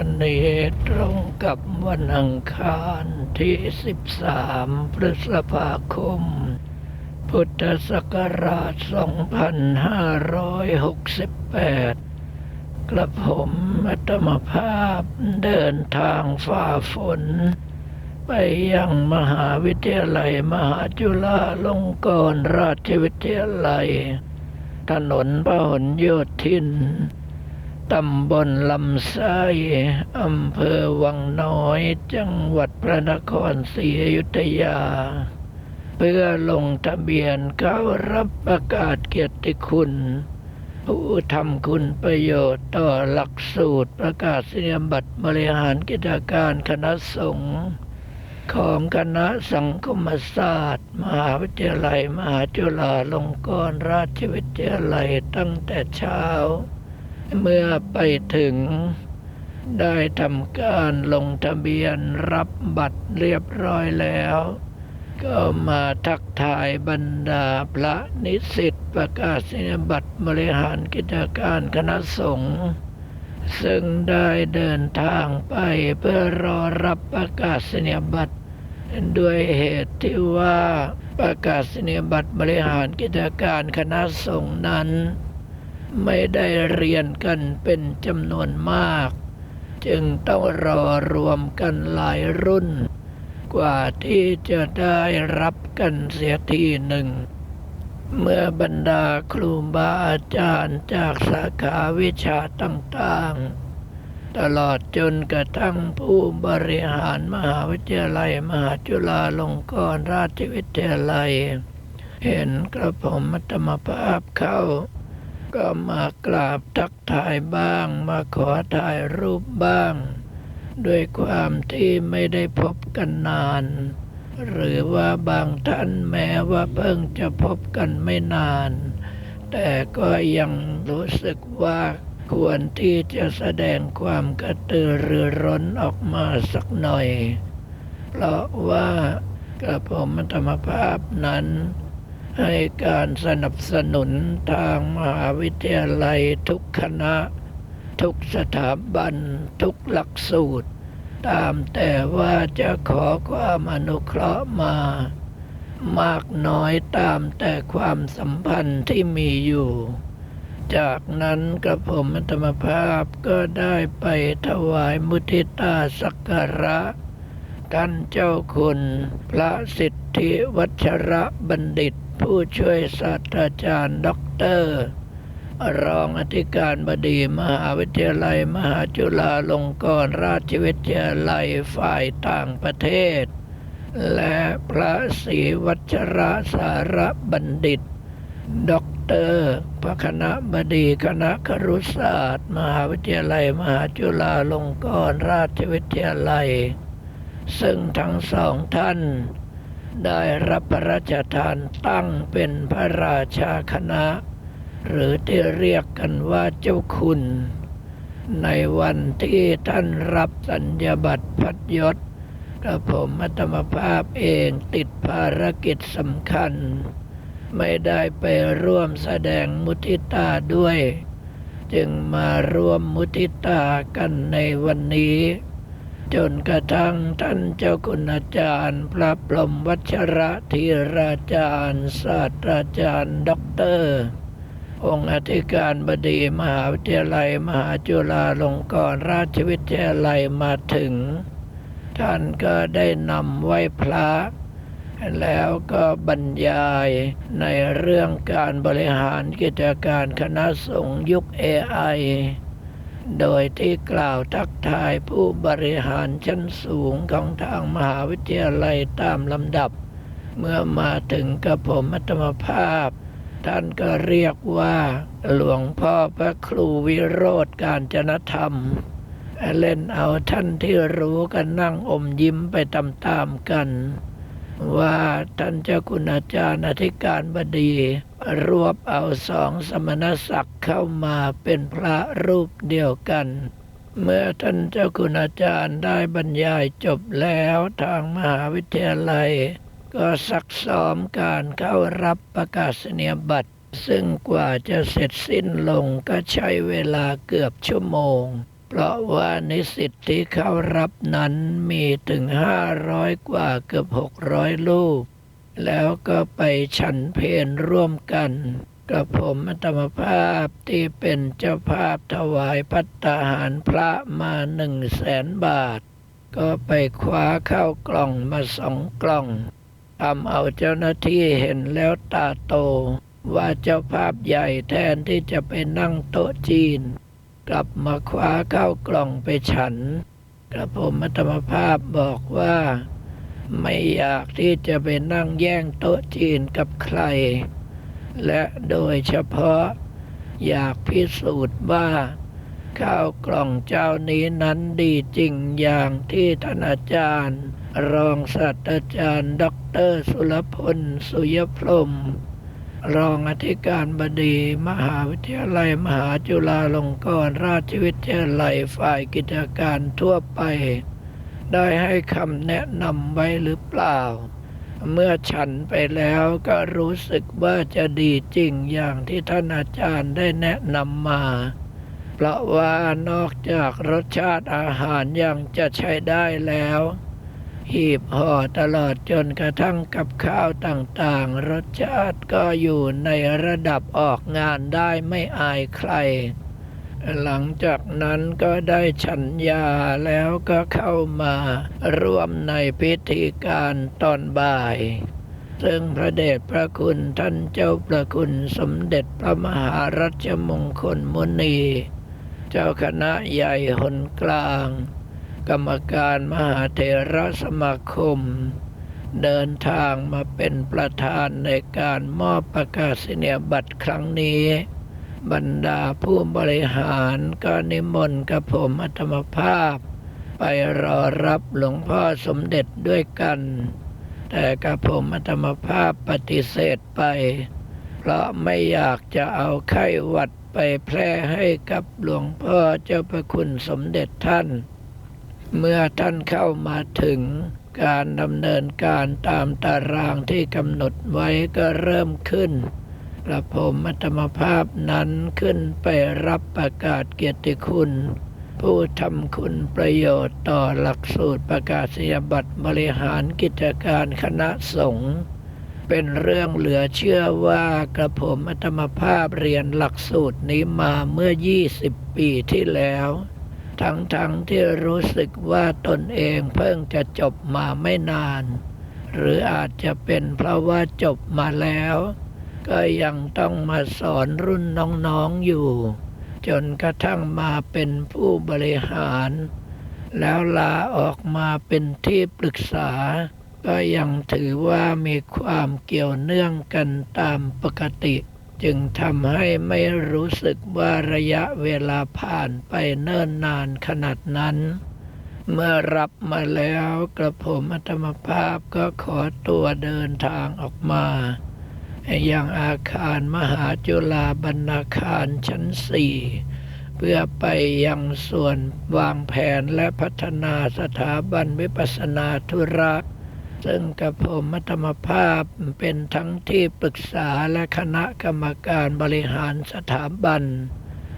วันนี้ตรงกับวันอังคารที่ 13 พฤษภาคม พุทธศักราช 2568 กระผมอัตมภาพเดินทางฝ่าฝน ไปยังมหาวิทยาลัยมหาจุฬาลงกรณราชวิทยาลัย ถนนพหลโยธิน ตำบลลำไส้อำเภอวังน้อย จังหวัดพระนครศรีอยุธยา เพื่อลงทะเบียนเข้ารับประกาศเกียรติคุณ ผู้ทำคุณประโยชน์ต่อหลักสูตรประกาศนียบัตรบริหารกิจการคณะสงฆ์ของคณะสังคมศาสตร์ มหาวิทยาลัย มหาจุฬาลงกรณราชวิทยาลัยตั้งแต่เช้า เมื่อไปถึง ได้ทำการลงทะเบียนรับบัตรเรียบร้อยแล้ว ก็มาทักทายบรรดาพระนิสิตประกาศนียบัตรบริหารกิจการคณะสงฆ์ซึ่งได้เดินทางไปเพื่อรอรับประกาศนียบัตรด้วยเหตุที่ว่าประกาศนียบัตรบริหารกิจการคณะสงฆ์นั้น ไม่ได้เรียนกันเป็นจำนวนมาก จึงต้องรอรวมกันหลายรุ่น กว่าที่จะได้รับกันเสียทีหนึ่ง เมื่อบรรดาครูบาอาจารย์จากสาขาวิชาต่างๆ ตลอดจนกระทั่งผู้บริหารมหาวิทยาลัย มหาจุฬาลงกรณราชวิทยาลัย เห็นกระผมมัตมภาพเข้า ก็มากราบทักทายบ้าง มาขอถ่ายรูปบ้าง ด้วยความที่ไม่ได้พบกันนาน หรือว่าบางท่านแม้ว่าเพิ่งจะพบกันไม่นาน แต่ก็ยังรู้สึกว่าควรที่จะแสดงความกระตือรือร้นออกมาสักหน่อย เพราะว่ากระผมธรรมภาพนั้น ให้การสนับสนุนทางมหาวิทยาลัยทุกคณะ ทุกสถาบัน ทุกหลักสูตร ตามแต่ว่าจะขอความอนุเคราะห์มา มากน้อยตามแต่ความสัมพันธ์ที่มีอยู่ จากนั้นกระผมธรรมภาพก็ได้ไปถวายมุทิตาสักการะท่านเจ้าคุณ พระสิทธิวัชระบัณฑิต ผู้ช่วยศาสตราจารย์ด็อกเตอร์ รองอธิการบดีมหาวิทยาลัย มหาจุฬาลงกรณราชวิทยาลัยฝ่ายต่างประเทศ และพระศรีวัชระสารบัณฑิตด็อกเตอร์พระคณะบดีคณะครุศาสตร์ มหาวิทยาลัย มหาจุฬาลงกรณราชวิทยาลัย ซึ่งทั้งสองท่าน ได้รับพระราชทานตั้งเป็นพระราชาคณะ หรือที่เรียกกันว่าเจ้าคุณ ในวันที่ท่านรับสัญญาบัตรพัดยศกระผมอัตมภาพเองติดภารกิจสำคัญ ไม่ได้ไปร่วมแสดงมุทิตาด้วย จึงมาร่วมมุทิตากันในวันนี้ จนกระทั่งท่านเจ้าคุณอาจารย์ พระพรมวัชระธีราจารย์ ศาสตราจารย์ด็อกเตอร์ องค์อธิการบดีมหาวิทยาลัย มหาจุฬาลงกรณราชวิทยาลัยมาถึง ท่านก็ได้นำไหว้พระแล้วก็บรรยายในเรื่องการบริหารกิจการคณะสงฆ์ยุค AI โดยที่กล่าวทักทายผู้บริหารชั้นสูงของทางมหาวิทยาลัยตามลำดับ เมื่อมาถึงกับผมอัตมภาพ ท่านก็เรียกว่า หลวงพ่อพระครูวิโรธการจนธรรม เล่นเอาท่านที่รู้กันนั่งอมยิ้มไปตามๆกัน ว่าท่านเจ้าคุณอาจารย์อธิการบดี รวบเอาสองสมณศักดิ์เข้ามาเป็นพระรูปเดียวกัน เมื่อท่านเจ้าคุณอาจารย์ได้บรรยายจบแล้วทางมหาวิทยาลัย ก็ซักซ้อมการเข้ารับประกาศนียบัตร ซึ่งกว่าจะเสร็จสิ้นลงก็ใช้เวลาเกือบชั่วโมง เพราะว่านิสิตที่เข้ารับนั้นมีถึงห้าร้อยกว่าเกือบหกร้อยรูป แล้วก็ไปฉันเพนร่วมกันกับผมอัตมภาพที่เป็นเจ้าภาพถวายพัตตาหารพระมาหนึ่งแสนบาท ก็ไปคว้าเข้ากล่องมาสองกล่องทำเอาเจ้าหน้าที่เห็นแล้วตาโต ว่าเจ้าภาพใหญ่แทนที่จะไปนั่งโต๊ะจีน กลับมาคว้าเข้ากล่องไปฉัน กระผมอัตมภาพบอกว่า ไม่อยากที่จะไปนั่งแย่งโต๊ะจีนกับใคร และโดยเฉพาะอยากพิสูจน์ว่า ข้าวกล่องเจ้านี้นั้นดีจริงอย่างที่ท่านอาจารย์ รองศาสตราจารย์ด็อกเตอร์สุรพล สุยพรม รองอธิการบดี มหาวิทยาลัยมหาจุฬาลงกรณราชวิทยาลัยฝ่ายกิจการทั่วไป ได้ให้คำแนะนำไว้หรือเปล่า เมื่อฉันไปแล้วก็รู้สึกว่าจะดีจริงอย่างที่ท่านอาจารย์ได้แนะนำมา เพราะว่านอกจากรสชาติอาหารยังจะใช้ได้แล้ว หีบห่อตลอดจนกระทั่งกับข้าวต่างๆ รสชาติก็อยู่ในระดับออกงานได้ไม่อายใคร หลังจากนั้นก็ได้ฉันยาแล้วก็เข้ามาร่วมในพิธีการตอนบ่ายซึ่งพระเดชพระคุณท่านเจ้าประคุณสมเด็จพระมหารัชมงคลมุนี เจ้าคณะใหญ่หนกลาง กรรมการมหาเถรสมาคม เดินทางมาเป็นประธานในการมอบประกาศนียบัตรครั้งนี้ บรรดาผู้บริหารก็นิมนต์กับผมอัตมภาพ ไปรอรับหลวงพ่อสมเด็จด้วยกัน แต่กับผมอัตมภาพปฏิเสธไป เพราะไม่อยากจะเอาไข้หวัดไปแพร่ให้กับหลวงพ่อเจ้าประคุณสมเด็จท่าน เมื่อท่านเข้ามาถึงการดำเนินการตามตารางที่กำหนดไว้ก็เริ่มขึ้นกระผมอัตมภาพนั้นขึ้นไปรับประกาศเกียรติคุณ ผู้ทำคุณประโยชน์ต่อหลักสูตรประกาศนียบัตรบริหารกิจการคณะสงฆ์เป็นเรื่องเหลือเชื่อว่ากระผมอัตมภาพเรียนหลักสูตรนี้มาเมื่อ 20 ปีที่แล้ว ทั้งๆทที่รู้สึกว่าตนเองเพิ่งจะจบมาไม่นาน หรืออาจจะเป็นเพราะว่าจบมาแล้ว ก็ยังต้องมาสอนรุ่นน้องๆอยู่ จนกระทั่งมาเป็นผู้บริหาร แล้วลาออกมาเป็นที่ปรึกษา ก็ยังถือว่ามีความเกี่ยวเนื่องกันตามปกติ จึงทำให้ไม่รู้สึกว่าระยะเวลาผ่านไปเนิ่นนานขนาดนั้น เมื่อรับมาแล้วกระผมอัตมภาพก็ขอตัวเดินทางออกมายังอาคารมหาจุฬาบรรณาคารชั้นสี่เพื่อไปยังส่วนวางแผนและพัฒนาสถาบันวิปัสสนาธุระ ซึ่งกับผมมัตมภาพเป็นทั้งที่ปรึกษาและคณะกรรมการบริหารสถาบัน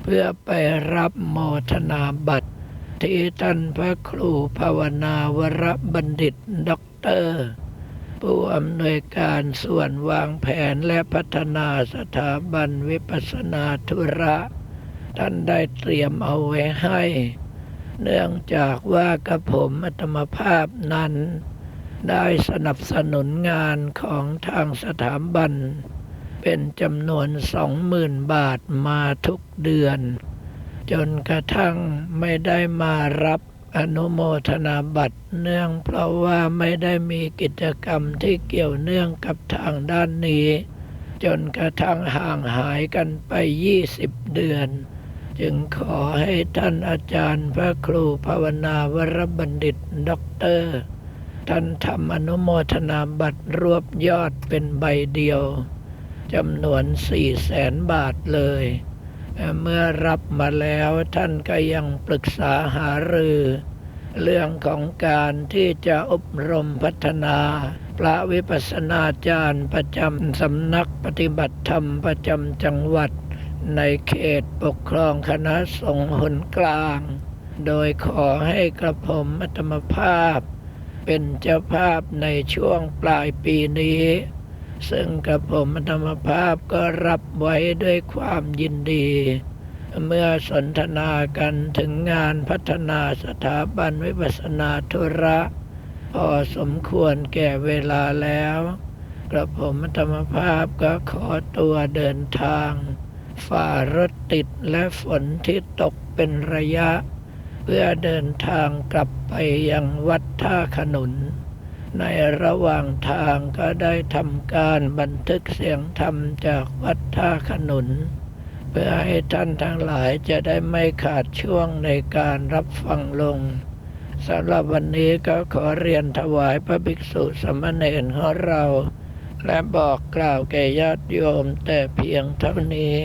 เพื่อไปรับโมทนาบัตร ที่ท่านพระครูภาวนาวรบัณฑิตด็อกเตอร์ ผู้อำนวยการส่วนวางแผนและพัฒนาสถาบันวิปัสนาธุระ ท่านได้เตรียมเอาไว้ให้ เนื่องจากว่ากระผมอัตมภาพนั้น ได้สนับสนุนงานของทางสถาบัน เป็นจำนวนสองหมื่นบาทมาทุกเดือน จนกระทั่งไม่ได้มารับอนุโมทนาบัตรเนื่องเพราะว่าไม่ได้มีกิจกรรมที่เกี่ยวเนื่องกับทางด้านนี้ จนกระทั่งห่างหายกันไป 20 เดือน จึงขอให้ท่านอาจารย์พระครูภาวนาวรบัณฑิตด็อกเตอร์ ท่านทำอนุโมทนาบัตรรวบยอดเป็นใบเดียวจำนวนสี่แสนบาทเลย เมื่อรับมาแล้วท่านก็ยังปรึกษาหารือ เรื่องของการที่จะอบรมพัฒนา พระวิปัสสนาจารย์ประจำสำนักปฏิบัติธรรมประจำจังหวัด ในเขตปกครองคณะสงฆ์หนกลาง โดยขอให้กระผมอัตมภาพ เป็นเจ้าภาพในช่วงปลายปีนี้ ซึ่งกระผมอัตมภาพก็รับไว้ด้วยความยินดี เมื่อสนทนากันถึงงานพัฒนาสถาบันวิปัสนาธุระ พอสมควรแก่เวลาแล้ว กระผมธรรมภาพก็ขอตัวเดินทาง ฝ่ารถติดและฝนที่ตกเป็นระยะ พื่อเดินทางกลับไปยังวัดท่าขนุน ในระหว่างทางก็ได้ทำการบันทึกเสียงธรรมจากวัดท่าขนุน เพื่อให้ท่านทั้งหลายจะได้ไม่ขาดช่วงในการรับฟังลงสำหรับวันนี้ก็ขอเรียนถวายพระภิกษุสามเณรของเรา และบอกกล่าวแก่ญาติโยมแต่เพียงเท่านี้